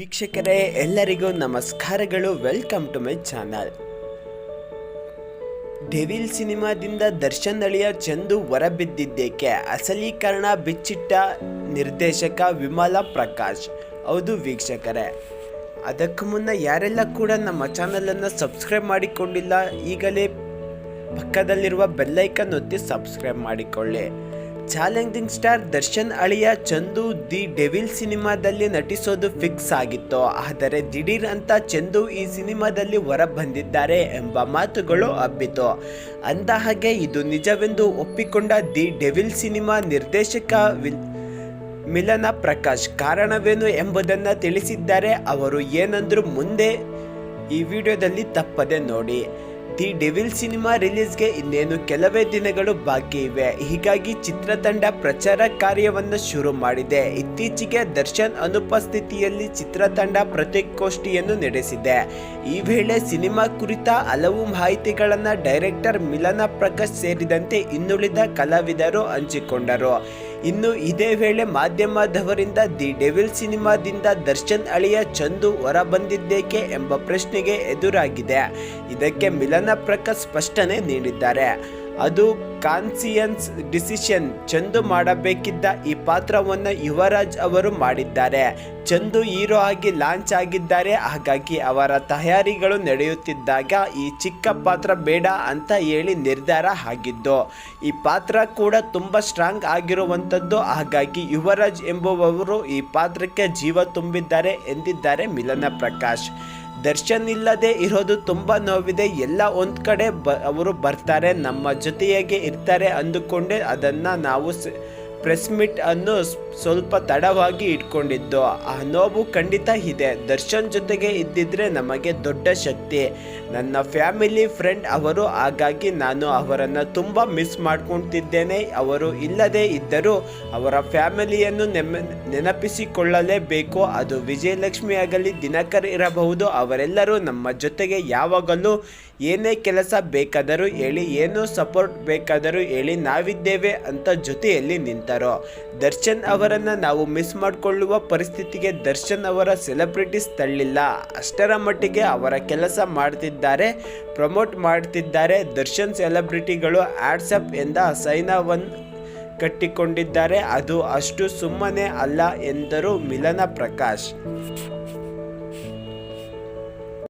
ವೀಕ್ಷಕರೇ, ಎಲ್ಲರಿಗೂ ನಮಸ್ಕಾರಗಳು. Welcome to my channel Devil ಸಿನಿಮಾದಿಂದ Darshan ಅಳಿಯ ಚಂದು ಹೊರಬಿದ್ದಿದ್ದೇಕೆ ಅಸಲೀಕರಣ ಬಿಚ್ಚಿಟ್ಟ ನಿರ್ದೇಶಕ ವಿಮಲ ಪ್ರಕಾಶ್. ಹೌದು ವೀಕ್ಷಕರೇ. ಅದಕ್ಕೂ ಮುನ್ನ ಯಾರೆಲ್ಲ ಕೂಡ ನಮ್ಮ ಚಾನಲನ್ನು ಸಬ್ಸ್ಕ್ರೈಬ್ ಮಾಡಿಕೊಂಡಿಲ್ಲ, ಈಗಲೇ ಪಕ್ಕದಲ್ಲಿರುವ ಬೆಲ್ಲೈಕನ್ ಒತ್ತಿ ಸಬ್ಸ್ಕ್ರೈಬ್ ಮಾಡಿಕೊಳ್ಳಿ. ಚಾಲೆಂಜಿಂಗ್ ಸ್ಟಾರ್ ದರ್ಶನ್ ಅಳಿಯ ಚಂದು ದಿ ಡೆವಿಲ್ ಸಿನಿಮಾದಲ್ಲಿ ನಟಿಸೋದು ಫಿಕ್ಸ್ ಆಗಿತ್ತು. ಆದರೆ ದಿಢೀರ್ ಅಂತ ಚಂದು ಈ ಸಿನಿಮಾದಲ್ಲಿ ಹೊರ ಬಂದಿದ್ದಾರೆ ಎಂಬ ಮಾತುಗಳು ಹಬ್ಬಿತು. ಅಂದ ಹಾಗೆ ಇದು ನಿಜವೆಂದು ಒಪ್ಪಿಕೊಂಡ ದಿ ಡೆವಿಲ್ ಸಿನಿಮಾ ನಿರ್ದೇಶಕ ವಿಲ್, ಮಿಲನ ಪ್ರಕಾಶ್. ಕಾರಣವೇನು ಎಂಬುದನ್ನು ತಿಳಿಸಿದ್ದಾರೆ. ಅವರು ಏನಂದ್ರು ಮುಂದೆ ಈ ವಿಡಿಯೋದಲ್ಲಿ ತಪ್ಪದೆ ನೋಡಿ. ದಿ ಡೆವಿಲ್ ಸಿನಿಮಾ ರಿಲೀಸ್ಗೆ ಇನ್ನೇನು ಕೆಲವೇ ದಿನಗಳು ಬಾಕಿ ಇವೆ. ಹೀಗಾಗಿ ಚಿತ್ರತಂಡ ಪ್ರಚಾರ ಕಾರ್ಯವನ್ನು ಶುರು ಮಾಡಿದೆ. ಇತ್ತೀಚೆಗೆ ದರ್ಶನ್ ಅನುಪಸ್ಥಿತಿಯಲ್ಲಿ ಚಿತ್ರತಂಡ ಪ್ರತಿಗೋಷ್ಠಿಯನ್ನು ನಡೆಸಿದೆ. ಈ ವೇಳೆ ಸಿನಿಮಾ ಕುರಿತ ಹಲವು ಮಾಹಿತಿಗಳನ್ನು ಡೈರೆಕ್ಟರ್ ಮಿಲನ ಪ್ರಕಾಶ್ ಸೇರಿದಂತೆ ಇನ್ನುಳಿದ ಕಲಾವಿದರು ಹಂಚಿಕೊಂಡರು. ಇನ್ನು ಇದೇ ವೇಳೆ ಮಾಧ್ಯಮದವರಿಂದ ದಿ ಡೆವಿಲ್ ಸಿನಿಮಾದಿಂದ ದರ್ಶನ್ ಅಳಿಯ ಚಂದು ಹೊರಬಂದಿದ್ದೇಕೆ ಎಂಬ ಪ್ರಶ್ನೆಗೆ ಎದುರಾಗಿದೆ. ಇದಕ್ಕೆ ಮಿಲನ ಪ್ರಕಾಶ್ ಸ್ಪಷ್ಟನೆ ನೀಡಿದ್ದಾರೆ. ಅದು ಕಾನ್ಸಿಯನ್ಸ್ ಡಿಸಿಷನ್. ಚಂದು ಮಾಡಬೇಕಿದ್ದ ಈ ಪಾತ್ರವನ್ನು ಯುವರಾಜ್ ಅವರು ಮಾಡಿದ್ದಾರೆ. ಚಂದು ಹೀರೋ ಆಗಿ ಲಾಂಚ್ ಆಗಿದ್ದಾರೆ. ಹಾಗಾಗಿ ಅವರ ತಯಾರಿಗಳು ನಡೆಯುತ್ತಿದ್ದಾಗ ಈ ಚಿಕ್ಕ ಪಾತ್ರ ಬೇಡ ಅಂತ ಹೇಳಿ ನಿರ್ಧಾರ ಆಗಿದ್ದು, ಈ ಪಾತ್ರ ಕೂಡ ತುಂಬ ಸ್ಟ್ರಾಂಗ್ ಆಗಿರುವಂಥದ್ದು ಹಾಗಾಗಿ ಯುವರಾಜ್ ಎಂಬುವವರು ಈ ಪಾತ್ರಕ್ಕೆ ಜೀವ ತುಂಬಿದ್ದಾರೆ ಎಂದಿದ್ದಾರೆ ಮಿಲನ ಪ್ರಕಾಶ್. ದರ್ಶನ್ ಇಲ್ಲದೆ ಇರೋದು ತುಂಬ ನೋವಿದೆ. ಎಲ್ಲ ಒಂದು ಕಡೆ ಬ ಅವರು ಬರ್ತಾರೆ, ನಮ್ಮ ಜೊತೆಯಾಗೆ ಇರ್ತಾರೆ ಅಂದುಕೊಂಡೆ ಅದನ್ನು ನಾವು ಪ್ರೆಸ್ ಮೀಟ್ ಅನ್ನು ಸ್ವಲ್ಪ ತಡವಾಗಿ ಇಟ್ಕೊಂಡಿದ್ದು. ಆ ನೋವು ಖಂಡಿತ ಇದೆ. ದರ್ಶನ್ ಜೊತೆಗೆ ಇದ್ದಿದ್ರೆ ನಮಗೆ ದೊಡ್ಡ ಶಕ್ತಿ. ನನ್ನ ಫ್ಯಾಮಿಲಿ ಫ್ರೆಂಡ್ ಅವರು, ಹಾಗಾಗಿ ನಾನು ಅವರನ್ನು ತುಂಬ ಮಿಸ್ ಮಾಡ್ಕೊತಿದ್ದೇನೆ. ಅವರು ಇಲ್ಲದೇ ಇದ್ದರೂ ಅವರ ಫ್ಯಾಮಿಲಿಯನ್ನು ನೆಮ್ಮ ನೆನಪಿಸಿಕೊಳ್ಳಲೇಬೇಕು. ಅದು ವಿಜಯಲಕ್ಷ್ಮಿ ಆಗಲಿ, ದಿನಕರ್ ಇರಬಹುದು. ಅವರೆಲ್ಲರೂ ನಮ್ಮ ಜೊತೆಗೆ ಯಾವಾಗಲೂ ಏನೇ ಕೆಲಸ ಬೇಕಾದರೂ ಹೇಳಿ, ಏನೋ ಸಪೋರ್ಟ್ ಬೇಕಾದರೂ ಹೇಳಿ ನಾವಿದ್ದೇವೆ ಅಂತ ಜೊತೆಯಲ್ಲಿ ನಿಂತರು ದರ್ಶನ್ ಅವರನ್ನು ನಾವು ಮಿಸ್ ಮಾಡಿಕೊಳ್ಳುವ ಪರಿಸ್ಥಿತಿಗೆ ದರ್ಶನ್ ಅವರ ಸೆಲೆಬ್ರಿಟೀಸ್ ತಳ್ಳಿಲ್ಲ. ಅಷ್ಟರ ಮಟ್ಟಿಗೆ ಅವರ ಕೆಲಸ ಮಾಡ್ತಿದ್ದಾರೆ, ಪ್ರಮೋಟ್ ಮಾಡ್ತಿದ್ದಾರೆ. ದರ್ಶನ್ ಸೆಲೆಬ್ರಿಟಿಗಳು ಆಡ್ಸಪ್ ಎಂದ ಸೈನಾವನ್ ಕಟ್ಟಿಕೊಂಡಿದ್ದಾರೆ. ಅದು ಅಷ್ಟು ಸುಮ್ಮನೆ ಅಲ್ಲ ಎಂದರು ಮಿಲನ ಪ್ರಕಾಶ್.